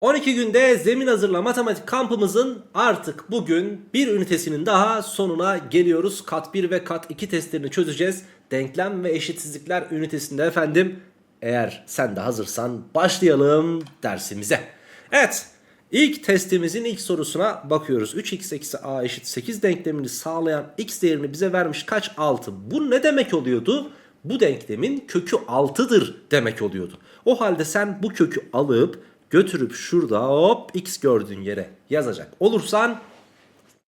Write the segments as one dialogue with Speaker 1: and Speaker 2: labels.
Speaker 1: 12 günde zemin hazırla matematik kampımızın artık bugün bir ünitesinin daha sonuna geliyoruz. Kat 1 ve kat 2 testlerini çözeceğiz. Denklem ve eşitsizlikler ünitesinde efendim. Eğer sen de hazırsan başlayalım dersimize. Evet ilk testimizin ilk sorusuna bakıyoruz. 3x eksi a eşit 8 denklemini sağlayan x değerini bize vermiş kaç 6. Bu ne demek oluyordu? Bu denklemin kökü 6'dır demek oluyordu. O halde sen bu kökü alıp götürüp şurada hop x gördüğün yere yazacak olursan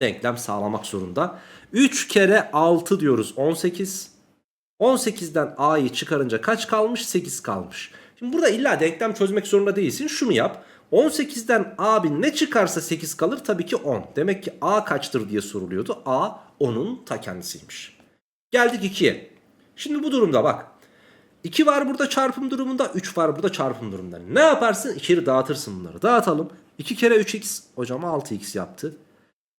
Speaker 1: denklem sağlamak zorunda. 3 kere 6 diyoruz 18. 18'den a'yı çıkarınca kaç kalmış? 8 kalmış. Şimdi burada illa denklem çözmek zorunda değilsin. Şunu yap. 18'den a ne çıkarsa 8 kalır tabii ki 10. Demek ki a kaçtır diye soruluyordu. a 10'un ta kendisiymiş. Geldik 2'ye. Şimdi bu durumda bak. 2 var burada çarpım durumunda 3 var burada çarpım durumunda. Ne yaparsın? İçeri dağıtırsın bunları. Dağıtalım. 2 kere 3x hocam 6x yaptı.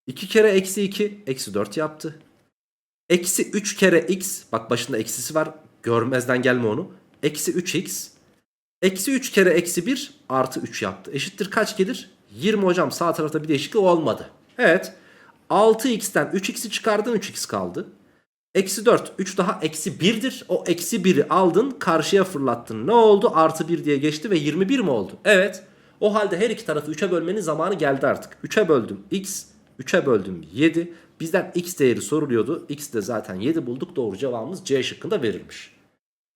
Speaker 1: 2 kere eksi 2 eksi 4 yaptı. Eksi 3 kere x bak başında eksisi var görmezden gelme onu. Eksi 3x Eksi 3 kere eksi 1 artı 3 yaptı. Eşittir kaç gelir? 20 hocam sağ tarafta bir değişiklik olmadı. Evet 6x'ten 3x'i çıkardın 3x kaldı. Eksi 4 3 daha eksi 1'dir. O eksi 1'i aldın karşıya fırlattın. Ne oldu? Artı 1 diye geçti ve 21 mi oldu? Evet. O halde her iki tarafı 3'e bölmenin zamanı geldi artık. 3'e böldüm x, 3'e böldüm 7. Bizden x değeri soruluyordu. X de zaten 7 bulduk. Doğru cevabımız C şıkkında verilmiş.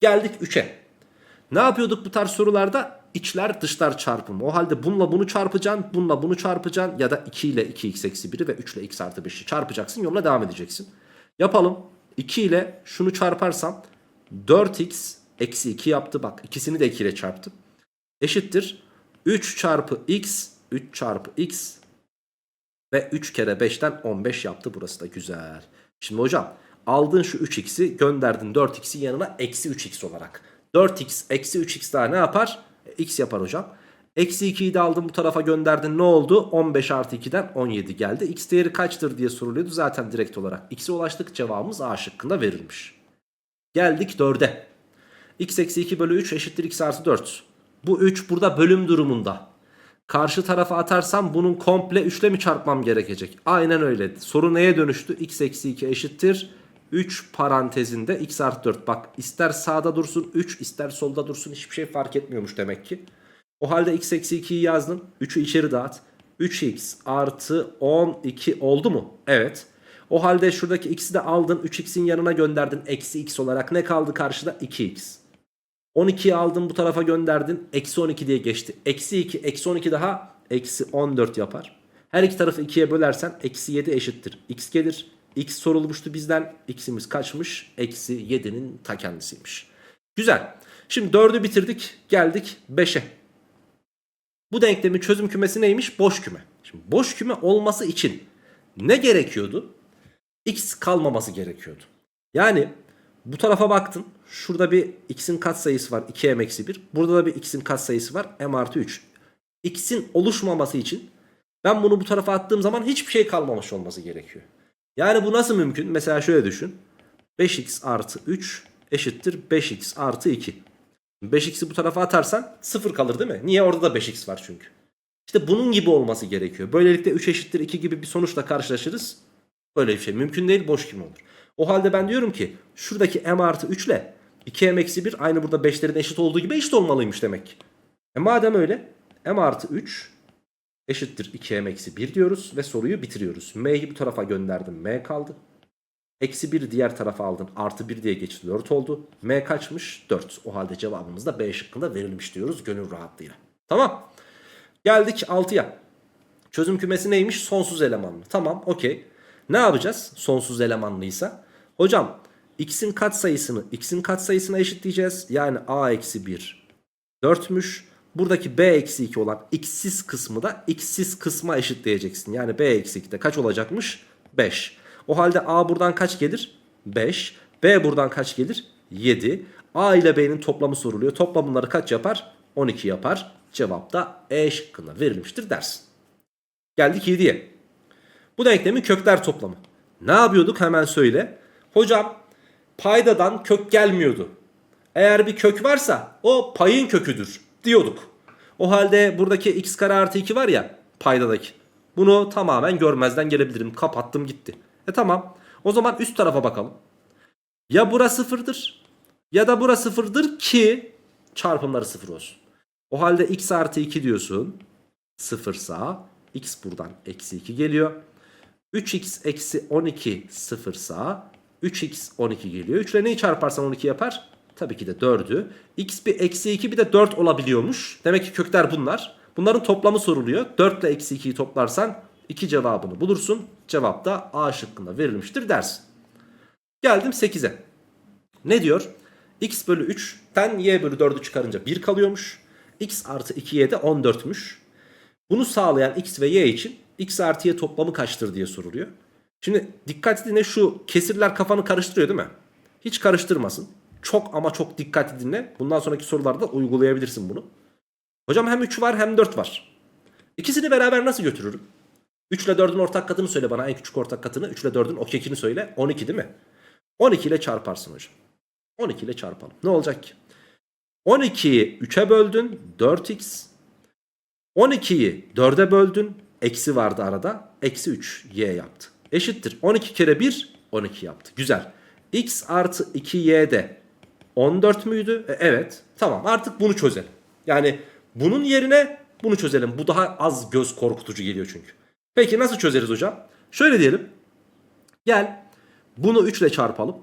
Speaker 1: Geldik 3'e. Ne yapıyorduk bu tarz sorularda? İçler dışlar çarpımı. O halde bununla bunu çarpacaksın, bununla bunu çarpacaksın ya da 2 ile 2x eksi 1'i ve 3 ile x artı 5'i çarpacaksın. Yoluna devam edeceksin. Yapalım. 2 ile şunu çarparsam 4x eksi 2 yaptı. Bak ikisini de 2 ile çarptım. Eşittir. 3 çarpı x 3 çarpı x ve 3 kere 5'ten 15 yaptı. Burası da güzel. Şimdi hocam aldın şu 3x'i gönderdin 4x'i yanına eksi 3x olarak. 4x eksi 3x daha ne yapar? E, x yapar hocam. Eksi 2'yi de aldın bu tarafa gönderdin ne oldu? 15 artı 2'den 17 geldi. X değeri kaçtır diye soruluyordu zaten direkt olarak. X'e ulaştık cevabımız A şıkkında verilmiş. Geldik 4'e. x eksi 2 bölü 3 eşittir x artı 4. Bu 3 burada bölüm durumunda. Karşı tarafa atarsam bunun komple 3 ile mi çarpmam gerekecek? Aynen öyle. Soru neye dönüştü? x eksi 2 eşittir 3 parantezinde x artı 4. Bak ister sağda dursun 3 ister solda dursun hiçbir şey fark etmiyormuş demek ki. O halde x eksi 2'yi yazdım. 3'ü içeri dağıt. 3x artı 12 oldu mu? Evet. O halde şuradaki x'i de aldın. 3x'in yanına gönderdin. Eksi x olarak ne kaldı karşıda? 2x. 12'yi aldın bu tarafa gönderdin. Eksi 12 diye geçti. Eksi 2 eksi 12 daha eksi 14 yapar. Her iki tarafı 2'ye bölersen eksi 7 eşittir. x gelir. X sorulmuştu bizden. X'imiz kaçmış? Eksi 7'nin ta kendisiymiş. Güzel. Şimdi 4'ü bitirdik. Geldik 5'e. Bu denklemin çözüm kümesi neymiş? Boş küme. Şimdi boş küme olması için ne gerekiyordu? X kalmaması gerekiyordu. Yani bu tarafa baktın. Şurada bir x'in katsayısı var 2m eksi 1. Burada da bir x'in katsayısı var m artı 3. x'in oluşmaması için ben bunu bu tarafa attığım zaman hiçbir şey kalmamış olması gerekiyor. Yani bu nasıl mümkün? Mesela şöyle düşün. 5x artı 3 eşittir 5x artı 2. 5x'i bu tarafa atarsan 0 kalır değil mi? Niye? Orada da 5x var çünkü. İşte bunun gibi olması gerekiyor. Böylelikle 3 eşittir 2 gibi bir sonuçla karşılaşırız. Böyle bir şey mümkün değil boş kim olur. O halde ben diyorum ki şuradaki m artı 3 ile 2m eksi 1 aynı burada 5'lerin eşit olduğu gibi eşit olmalıymış demek. E madem öyle m artı 3 eşittir 2m eksi 1 diyoruz ve soruyu bitiriyoruz. M'yi bu tarafa gönderdim m kaldı. Eksi 1 diğer tarafa aldın artı 1 diye geçti 4 oldu. M kaçmış? 4. O halde cevabımız da B şıkkında verilmiş diyoruz gönül rahatlığıyla. Tamam. Geldik 6'ya. Çözüm kümesi neymiş? Sonsuz elemanlı. Tamam okey. Ne yapacağız sonsuz elemanlıysa? Hocam x'in katsayısını x'in katsayısına eşitleyeceğiz. Yani a eksi 1 4'müş. Buradaki b eksi 2 olan x'siz kısmı da x'siz kısma eşitleyeceksin. Yani b eksi 2 de kaç olacakmış? 5. O halde a buradan kaç gelir? 5. B buradan kaç gelir? 7. A ile B'nin toplamı soruluyor. Toplamları kaç yapar? 12 yapar. Cevap da E şıkkında verilmiştir dersin. Geldik 7'ye. Bu denklemin kökler toplamı. Ne yapıyorduk hemen söyle. Hocam paydadan kök gelmiyordu. Eğer bir kök varsa o payın köküdür diyorduk. O halde buradaki x kare artı 2 var ya paydadaki. Bunu tamamen görmezden gelebilirim. Kapattım gitti. E tamam. O zaman üst tarafa bakalım. Ya bura sıfırdır ya da bura sıfırdır ki çarpımları sıfır olsun. O halde x artı 2 diyorsun. Sıfırsa x buradan eksi 2 geliyor. 3x eksi 12 sıfırsa 3x 12 geliyor. 3 ile neyi çarparsan 12 yapar? Tabii ki de 4'ü. x bir eksi 2 bir de 4 olabiliyormuş. Demek ki kökler bunlar. Bunların toplamı soruluyor. 4 ile eksi 2'yi toplarsan 2 cevabını bulursun. Cevap da A şıkkında verilmiştir dersin. Geldim 8'e. Ne diyor? x bölü 3'ten y bölü 4'ü çıkarınca 1 kalıyormuş. x artı 2y de 14'müş. Bunu sağlayan x ve y için x artı y toplamı kaçtır diye soruluyor. Şimdi dikkatli dinle şu kesirler kafanı karıştırıyor değil mi? Hiç karıştırmasın. Çok ama çok dikkatli dinle. Bundan sonraki sorularda uygulayabilirsin bunu. Hocam hem 3 var hem 4 var. İkisini beraber nasıl götürürüm? 3 ile 4'ün ortak katını söyle bana en küçük ortak katını. 3 ile 4'ün o kekini söyle. 12 değil mi? 12 ile çarparsın hocam. 12 ile çarpalım. Ne olacak ki? 12'yi 3'e böldün 4x. 12'yi 4'e böldün. Eksi vardı arada. Eksi 3 y yaptı. Eşittir. 12 kere 1 12 yaptı. Güzel. x artı 2y de 14 müydü? E, evet. Tamam artık bunu çözelim. Yani bunun yerine bunu çözelim. Bu daha az göz korkutucu geliyor çünkü. Peki nasıl çözeriz hocam? Şöyle diyelim. Gel bunu 3 ile çarpalım.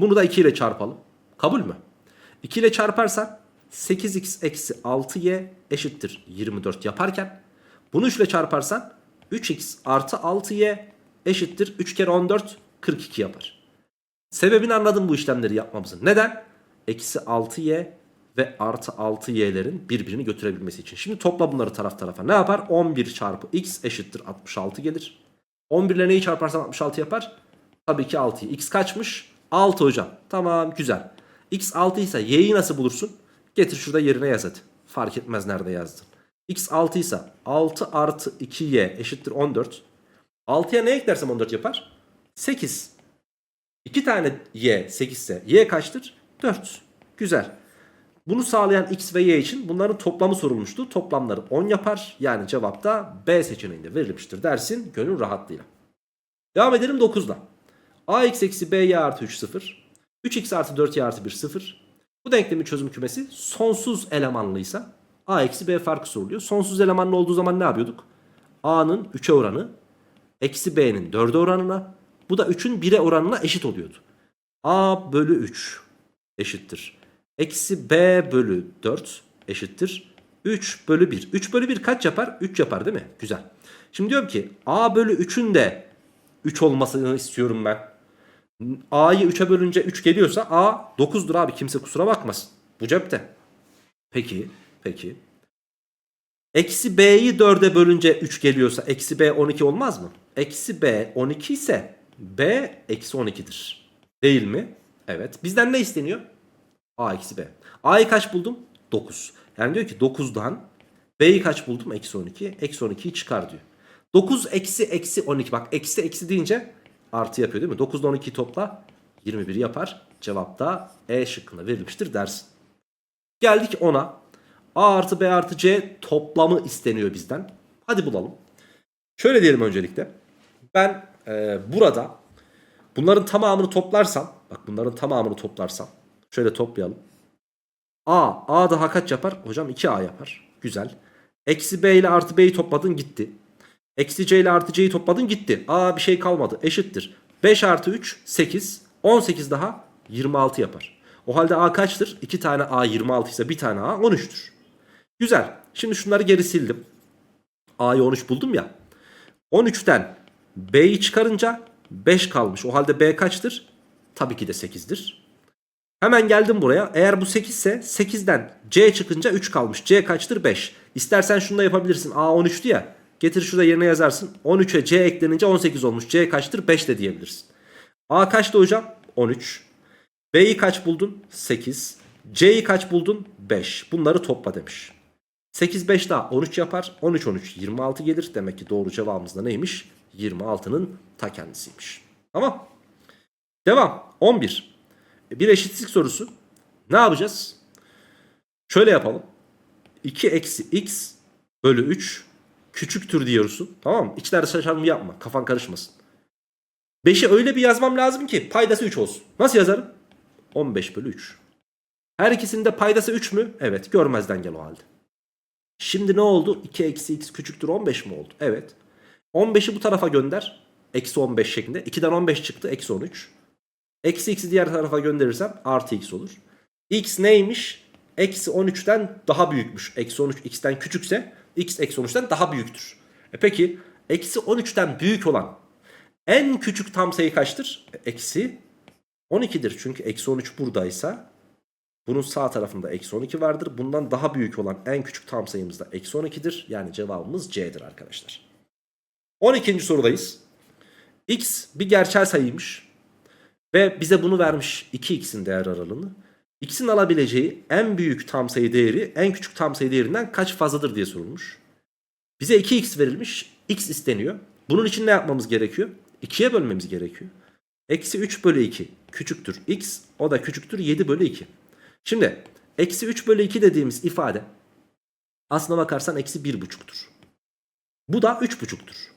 Speaker 1: Bunu da 2 ile çarpalım. Kabul mü? 2 ile çarparsan 8x eksi 6y eşittir 24 yaparken bunu 3 ile çarparsan 3x artı 6y eşittir 3 kere 14 42 yapar. Sebebini anladım bu işlemleri yapmamızın. Neden? Eksi 6y ve artı 6y'lerin birbirini götürebilmesi için. Şimdi topla bunları taraf tarafa. Ne yapar? 11 çarpı x eşittir 66 gelir. 11 ile neyi çarparsan 66 yapar? Tabii ki 6'yı. X kaçmış? 6 hocam. Tamam güzel. X 6 ise y'yi nasıl bulursun? Getir şurada yerine yaz hadi. Fark etmez nerede yazdın. X 6 ise 6 artı 2y eşittir 14. 6'ya ne eklersem 14 yapar? 8. 2 tane y 8 ise y kaçtır? 4. Güzel. Bunu sağlayan x ve y için bunların toplamı sorulmuştu. Toplamları 10 yapar. Yani cevap da B seçeneğinde verilmiştir dersin gönül rahatlığıyla. Devam edelim 9'da. ax eksi by artı 3 0. 3x artı 4y artı 1 0. Bu denklemin çözüm kümesi sonsuz elemanlıysa a eksi b farkı soruluyor. Sonsuz elemanlı olduğu zaman ne yapıyorduk? a'nın 3'e oranı eksi b'nin 4'e oranına bu da 3'ün 1'e oranına eşit oluyordu. a bölü 3 eşittir. Eksi b bölü 4 eşittir. 3 bölü 1. 3 bölü 1 kaç yapar? 3 yapar değil mi? Güzel. Şimdi diyorum ki a bölü 3'ün de 3 olmasını istiyorum ben. A'yı 3'e bölünce 3 geliyorsa A 9'dur abi kimse kusura bakmasın. Bu cepte. Peki, peki. Eksi B'yi 4'e bölünce 3 geliyorsa eksi B 12 olmaz mı? Eksi B 12 ise B eksi 12'dir. Değil mi? Evet. Bizden ne isteniyor? A eksi B. A'yı kaç buldum? 9. Yani diyor ki 9'dan B'yi kaç buldum? Eksi 12. Eksi 12'yi çıkar diyor. 9 eksi eksi 12. Bak eksi eksi deyince artı yapıyor değil mi? 9'da 12'yi topla 21 yapar. Cevap da E şıkkında verilmiştir dersin. Geldik 10'a. A artı B artı C toplamı isteniyor bizden. Hadi bulalım. Şöyle diyelim öncelikle. Ben e, burada bunların tamamını toplarsam bak bunların tamamını toplarsam şöyle toplayalım. A, A daha kaç yapar? Hocam 2A yapar. Güzel. Eksi B ile artı B'yi topladın gitti. Eksi C ile artı C'yi topladın gitti. A bir şey kalmadı. Eşittir. 5 artı 3 8. 18 daha 26 yapar. O halde A kaçtır? 2 tane A 26 ise bir tane A 13'tür. Güzel. Şimdi şunları geri sildim. A'yı 13 buldum ya. 13'ten B'yi çıkarınca 5 kalmış. O halde B kaçtır? Tabii ki de 8'dir. Hemen geldim buraya. Eğer bu 8 ise 8'den C çıkınca 3 kalmış. C kaçtır? 5. İstersen şunu da yapabilirsin. A 13'tü ya. Getir şurada yerine yazarsın. 13'e C eklenince 18 olmuş. C kaçtır? 5 de diyebilirsin. A kaçtı hocam? 13. B'yi kaç buldun? 8. C'yi kaç buldun? 5. Bunları topla demiş. 8 5 daha 13 yapar. 13 13 26 gelir. Demek ki doğru cevabımız da neymiş? 26'nın ta kendisiymiş. Tamam. Devam. 11. Bir eşitsizlik sorusu. Ne yapacağız? Şöyle yapalım. 2 eksi x bölü 3 küçüktür diyorsun. Tamam mı? İçler şaşırma yapma. Kafan karışmasın. 5'i öyle bir yazmam lazım ki paydası 3 olsun. Nasıl yazarım? 15 bölü 3. Her ikisinin de paydası 3 mü? Evet. Görmezden gel o halde. Şimdi ne oldu? 2 eksi x küçüktür 15 mi oldu? Evet. 15'i bu tarafa gönder. Eksi 15 şeklinde. 2'den 15 çıktı. Eksi 13. Eksi x'i diğer tarafa gönderirsem artı x olur. x neymiş? Eksi 13'ten daha büyükmüş. Eksi 13 x'ten küçükse x eksi 13'ten daha büyüktür. E peki eksi 13'ten büyük olan en küçük tam sayı kaçtır? E, Eksi 12'dir. Çünkü eksi 13 buradaysa bunun sağ tarafında eksi 12 vardır. Bundan daha büyük olan en küçük tam sayımız da eksi 12'dir. Yani cevabımız C'dir arkadaşlar. 12. sorudayız. X bir gerçel sayıymış. Ve bize bunu vermiş 2x'in değer aralığını. X'in alabileceği en büyük tam sayı değeri en küçük tam sayı değerinden kaç fazladır diye sorulmuş. Bize 2x verilmiş. X isteniyor. Bunun için ne yapmamız gerekiyor? 2'ye bölmemiz gerekiyor. Eksi 3 bölü 2 küçüktür x. O da küçüktür 7 bölü 2. Şimdi eksi 3 bölü 2 dediğimiz ifade aslına bakarsan eksi 1,5'tur. Bu da 3,5'tur.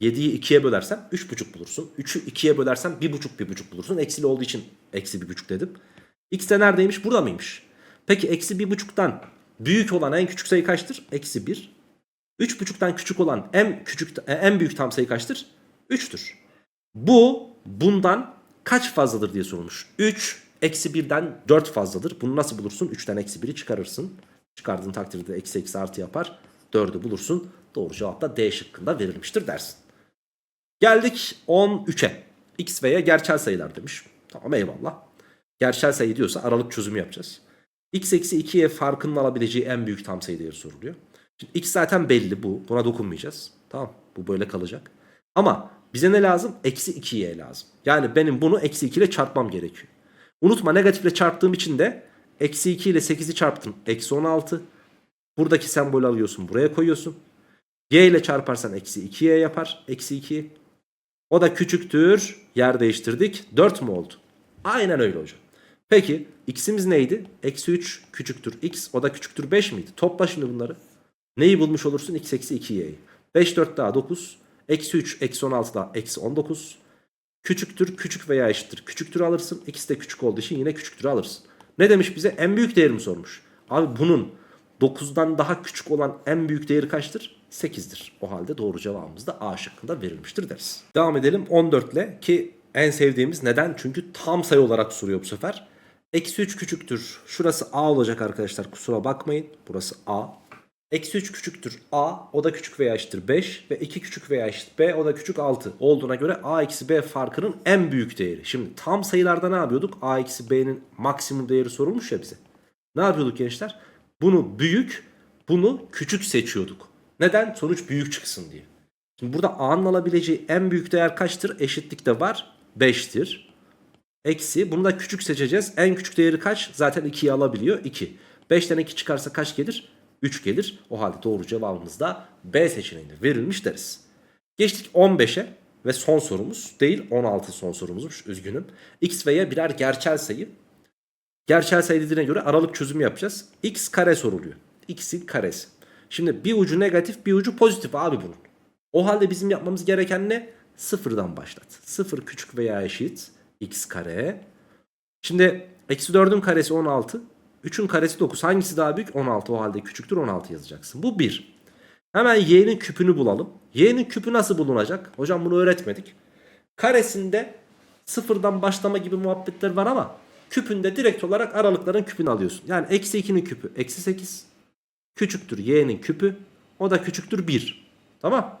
Speaker 1: 7'yi 2'ye bölersem 3,5 bulursun. 3'ü 2'ye bölersem 1,5 1,5 bulursun. Eksili olduğu için eksi 1,5 dedim. X de neredeymiş? Burada mıymış? Peki eksi 1,5'tan büyük olan en küçük sayı kaçtır? Eksi 1. 3,5'tan küçük olan en küçük en büyük tam sayı kaçtır? 3'tür. Bu bundan kaç fazladır diye sorulmuş. 3 eksi 1'den 4 fazladır. Bunu nasıl bulursun? 3'ten eksi 1'i çıkarırsın. Çıkardığın takdirde eksi eksi artı yapar. 4'ü bulursun. Doğru cevap da D şıkkında verilmiştir dersin. Geldik 13'e. X ve Y gerçel sayılar demiş. Tamam eyvallah. Gerçel sayı diyorsa aralık çözümü yapacağız. X eksi 2'ye farkının alabileceği en büyük tam sayı değeri soruluyor. Şimdi X zaten belli bu. Buna dokunmayacağız. Tamam bu böyle kalacak. Ama bize ne lazım? Eksi 2y lazım. Yani benim bunu eksi 2 ile çarpmam gerekiyor. Unutma negatifle çarptığım için de eksi 2 ile 8'i çarptım. Eksi 16. Buradaki sembolü alıyorsun buraya koyuyorsun. Y ile çarparsan eksi 2y yapar. Eksi 2. O da küçüktür. Yer değiştirdik. 4 mü oldu? Aynen öyle hocam. Peki x'imiz neydi? Eksi 3 küçüktür x. O da küçüktür 5 miydi? Topla şimdi bunları. Neyi bulmuş olursun? x eksi 2y'yi. 5 4 daha 9. Eksi 3 eksi 16 daha eksi 19. Küçüktür küçük veya eşittir. Küçüktür alırsın. İkisi de küçük olduğu için yine küçüktür alırsın. Ne demiş bize? En büyük değeri mi sormuş? Abi bunun 9'dan daha küçük olan en büyük değeri kaçtır? 8'dir. O halde doğru cevabımız da A şıkkında verilmiştir deriz. Devam edelim 14 ile ki en sevdiğimiz neden? Çünkü tam sayı olarak soruyor bu sefer. Eksi 3 küçüktür. Şurası A olacak arkadaşlar kusura bakmayın. Burası A. Eksi 3 küçüktür A. O da küçük veya eşittir 5. Ve 2 küçük veya eşit B. O da küçük 6. Olduğuna göre A eksi B farkının en büyük değeri. Şimdi tam sayılarda ne yapıyorduk? A eksi B'nin maksimum değeri sorulmuş ya bize. Ne yapıyorduk gençler? Bunu büyük, bunu küçük seçiyorduk. Neden? Sonuç büyük çıksın diye. Şimdi burada A'nın alabileceği en büyük değer kaçtır? Eşitlikte var. 5'tir. Eksi bunu da küçük seçeceğiz. En küçük değeri kaç? Zaten 2'yi alabiliyor. 2. 5'ten 2 çıkarsa kaç gelir? 3 gelir. O halde doğru cevabımız da B seçeneğinde verilmiş deriz. Geçtik 15'e ve son sorumuz değil 16 son sorumuzmuş üzgünüm. X ve Y birer gerçel sayı. Gerçel sayı dediğine göre aralık çözümü yapacağız. X kare soruluyor. X'in karesi. Şimdi bir ucu negatif bir ucu pozitif abi bunun. O halde bizim yapmamız gereken ne? Sıfırdan başlat. Sıfır küçük veya eşit x kare. Şimdi eksi 4'ün karesi 16. 3'ün karesi 9. Hangisi daha büyük? 16. O halde küçüktür 16 yazacaksın. Bu 1. Hemen y'nin küpünü bulalım. Y'nin küpü nasıl bulunacak? Hocam bunu öğretmedik. Karesinde sıfırdan başlama gibi muhabbetler var ama küpünde direkt olarak aralıkların küpünü alıyorsun. Yani eksi 2'nin küpü eksi 8. Küçüktür y'nin küpü. O da küçüktür 1. Tamam.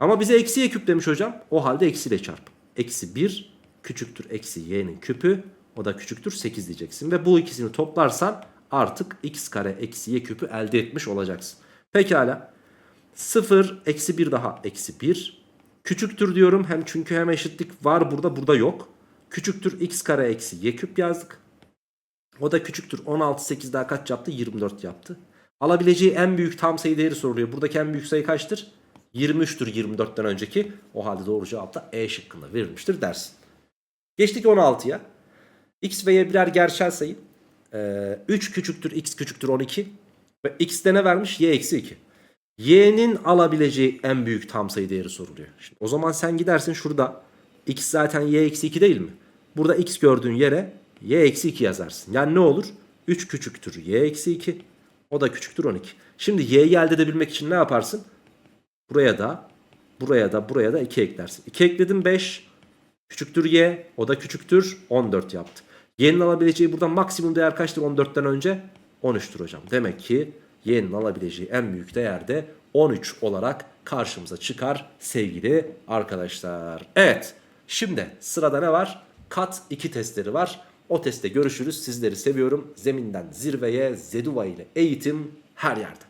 Speaker 1: Ama bize eksiye küp demiş hocam. O halde eksiyle çarp. Eksi 1 küçüktür eksi y'nin küpü. O da küçüktür 8 diyeceksin. Ve bu ikisini toplarsan artık x kare eksi y küpü elde etmiş olacaksın. Pekala. 0 eksi 1 daha eksi 1. Küçüktür diyorum hem çünkü hem eşitlik var burada burada yok. Küçüktür x kare eksi y küp yazdık. O da küçüktür 16 8 daha kaç yaptı? 24 yaptı. Alabileceği en büyük tam sayı değeri soruluyor. Buradaki en büyük sayı kaçtır? 23'tür 24'ten önceki. O halde doğru cevap da E şıkkında verilmiştir dersin. Geçtik 16'ya. X ve Y birer gerçel sayı. Ee, 3 küçüktür x küçüktür 12. Ve x'te ne vermiş? y eksi 2. y'nin alabileceği en büyük tam sayı değeri soruluyor. Şimdi, o zaman sen gidersin şurada x zaten y eksi 2 değil mi? Burada x gördüğün yere y eksi 2 yazarsın. Yani ne olur? 3 küçüktür y eksi 2. O da küçüktür 12. Şimdi y'yi elde edebilmek için ne yaparsın? Buraya da buraya da buraya da 2 eklersin. 2 ekledim 5. Küçüktür y. O da küçüktür 14 yaptı. Y'nin alabileceği burada maksimum değer kaçtır 14'ten önce? 13'tür hocam. Demek ki y'nin alabileceği en büyük değer de 13 olarak karşımıza çıkar sevgili arkadaşlar. Evet şimdi sırada ne var? Kat 2 testleri var. O testte görüşürüz. Sizleri seviyorum. Zeminden zirveye Zeduva ile eğitim her yerde.